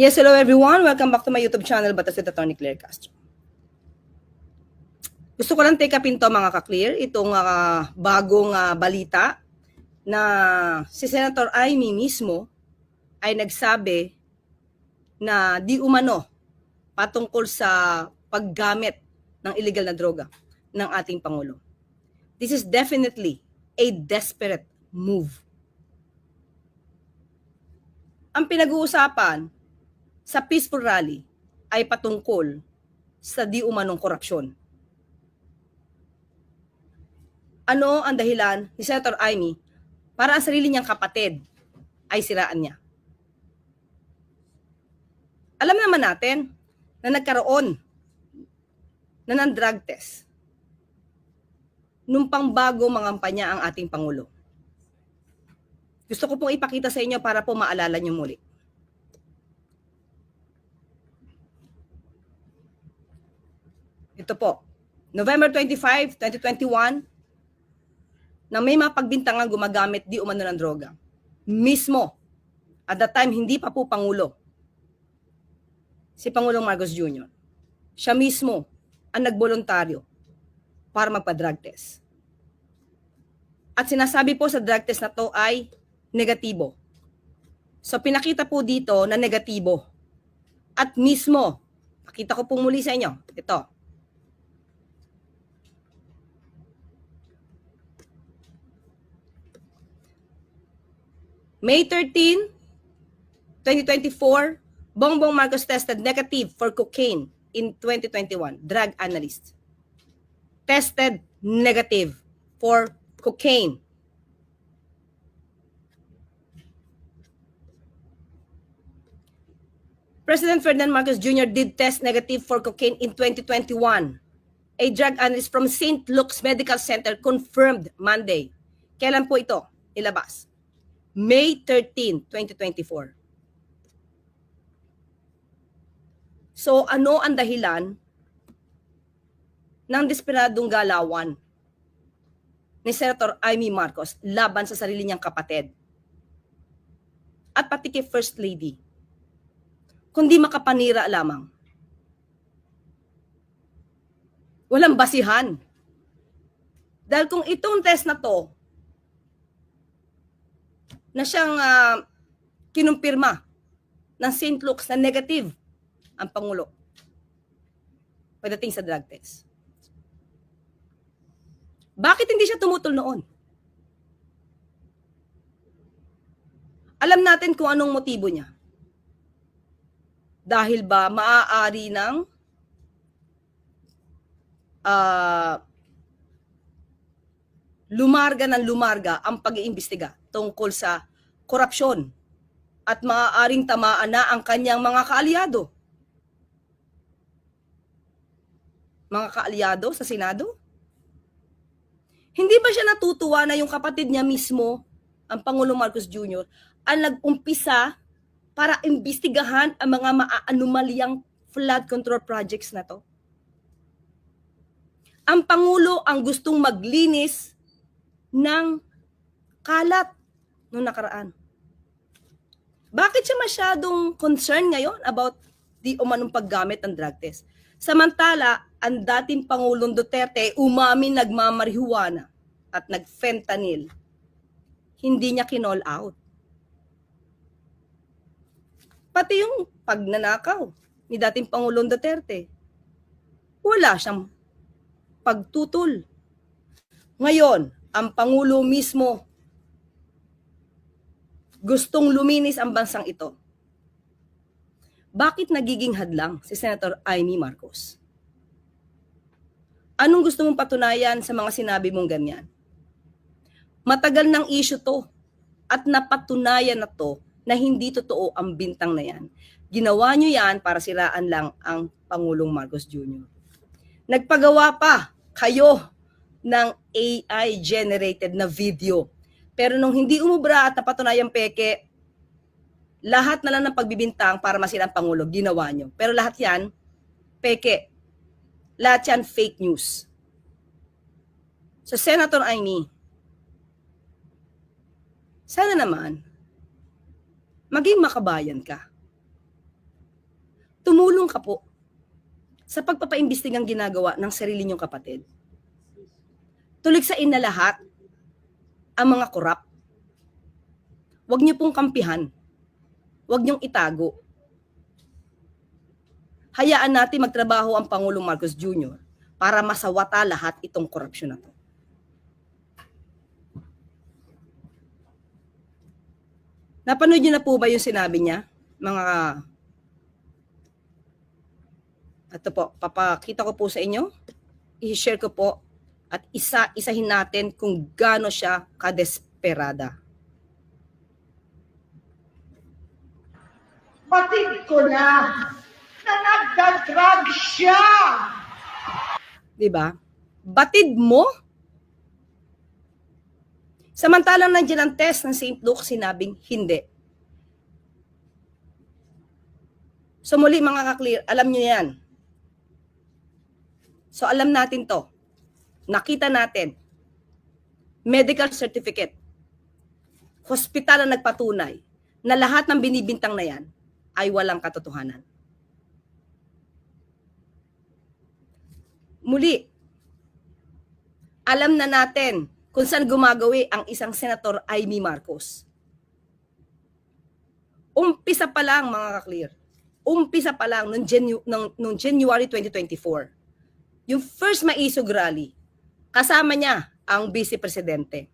Yes, hello everyone. Welcome back to my YouTube channel, Batas with Attorney Claire Castro. Gusto ko lang take up into mga ka-clear itong ah, bagong ah, balita na si Senator Amy mismo ay nagsabi na di umano patungkol sa paggamit ng illegal na droga ng ating Pangulo. This is definitely a desperate move. Ang pinag-uusapan sa peaceful rally ay patungkol sa di umanong korupsyon. Ano ang dahilan ni Senator Amy para ang sarili niyang kapatid ay siraan niya? Alam naman natin na nagkaroon na ng drug test nung pangbago mangampanya ang ating Pangulo. Gusto ko pong ipakita sa inyo para po maalala niyo muli. Ito po. November 25, 2021, na may mga pagbintangan gumagamit di umano ng droga. Mismo, at that time, hindi pa po Pangulo. Si Pangulong Marcos Jr. Siya mismo ang nagboluntaryo para magpa-drug test. At sinasabi po sa drug test na to ay negatibo. So pinakita po dito na negatibo. At mismo, pakita ko po muli sa inyo, ito. May 13, 2024, Bongbong Marcos tested negative for cocaine in 2021. Drug analyst. Tested negative for cocaine. President Ferdinand Marcos Jr. did test negative for cocaine in 2021. A drug analyst from St. Luke's Medical Center confirmed Monday. Kailan po ito ilabas? May 13, 2024. So ano ang dahilan ng desperadong galawan ni Senator Amy Marcos laban sa sarili niyang kapatid at pati kay First Lady kundi makapanira lamang. Walang basihan. Dahil kung itong test na to na siyang ah, kinumpirma ng St. Luke's na negative ang Pangulo pagdating sa drug test. Bakit hindi siya tumutol noon? Alam natin kung anong motibo niya. Dahil ba maaari ng ah, lumarga ng lumarga ang pag-iimbestiga tungkol sa korupsyon at maaaring tamaan na ang kanyang mga kaalyado. Mga kaalyado sa Senado? Hindi ba siya natutuwa na yung kapatid niya mismo, ang Pangulong Marcos Jr., ang nag-umpisa para imbestigahan ang mga maaanumalyang flood control projects na to? Ang Pangulo ang gustong maglinis ng kalat noong nakaraan. Bakit siya masyadong concerned ngayon about di umanong paggamit ng drug test? Samantala, ang dating Pangulong Duterte umamin nagmamarihuana at nagfentanyl. Hindi niya kinall out. Pati yung pagnanakaw ni dating Pangulong Duterte. Wala siyang pagtutol. Ngayon, ang Pangulo mismo gustong luminis ang bansang ito. Bakit nagiging hadlang si Senator Amy Marcos? Anong gusto mong patunayan sa mga sinabi mong ganyan? Matagal ng issue to at napatunayan na to na hindi totoo ang bintang na yan. Ginawa nyo yan para siraan lang ang Pangulong Marcos Jr. Nagpagawa pa kayo ng AI-generated na video. Pero nung hindi umubra at napatunayan peke, lahat na lang ng pagbibintang para masira ang Pangulo, ginawa nyo. Pero lahat yan, peke. Lahat yan fake news. So, Senator Amy, sana naman, maging makabayan ka. tumulong ka po sa pagpapaimbestigang ginagawa ng sarili niyong kapatid. Tuligsain na lahat ang mga korap. Huwag niyo pong kampihan. Huwag niyong itago. Hayaan natin magtrabaho ang Pangulong Marcos Jr. para masawata lahat itong korupsyon na to. Napanood niyo na po ba yung sinabi niya? Mga ito po, papakita ko po sa inyo. I-share ko po at isa-isahin natin kung gaano siya kadesperada. Batid ko na na nagdadrag siya. 'Di ba? Batid mo? Samantalang nandiyan ang test ng St. Luke, sinabing hindi. So muli mga kaklear, alam nyo yan. So alam natin to. Nakita natin. Medical certificate. Hospital ang nagpatunay na lahat ng binibintang na yan ay walang katotohanan. Muli, alam na natin kung saan gumagawi ang isang senator Amy Marcos. Umpisa pa lang mga kaklear. Umpisa pa lang nung, Janu- nung, nung January 2024. Yung first maisog rally, kasama niya ang vice presidente.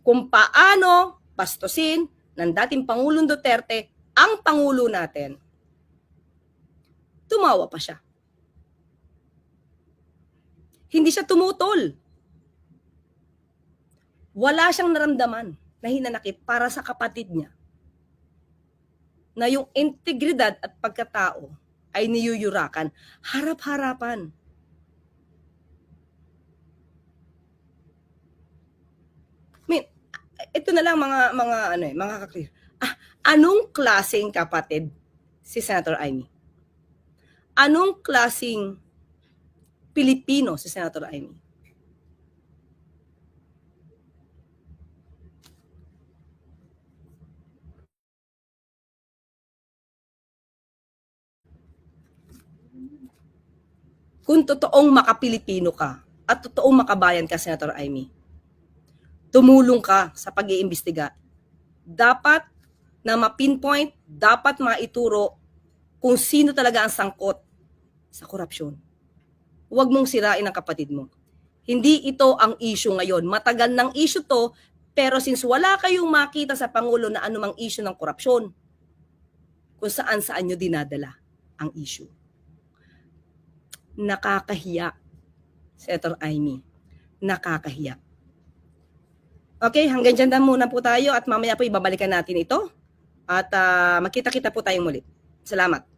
Kung paano pastosin ng dating Pangulong Duterte ang Pangulo natin. Tumawa pa siya. Hindi siya tumutol. Wala siyang naramdaman na hinanakit para sa kapatid niya. Na yung integridad at pagkatao ay niyuyurakan harap-harapan. Ito na lang mga mga ano eh, mga kaklear. Ah, anong klaseng kapatid si Senator Amy? Anong klaseng Pilipino si Senator Amy? Kung totoong makapilipino ka at totoong makabayan ka, Senator Amy, tumulong ka sa pag-iimbestiga. Dapat na ma-pinpoint, dapat maituro kung sino talaga ang sangkot sa korupsyon. Huwag mong sirain ang kapatid mo. Hindi ito ang issue ngayon. Matagal ng issue to, pero since wala kayong makita sa Pangulo na anumang issue ng korupsyon, kung saan saan nyo dinadala ang issue. Nakakahiya, Senator Amy. Nakakahiya. Okay, hanggang dyan na muna po tayo at mamaya po ibabalikan natin ito. At ah, magkita-kita po tayong muli. Salamat.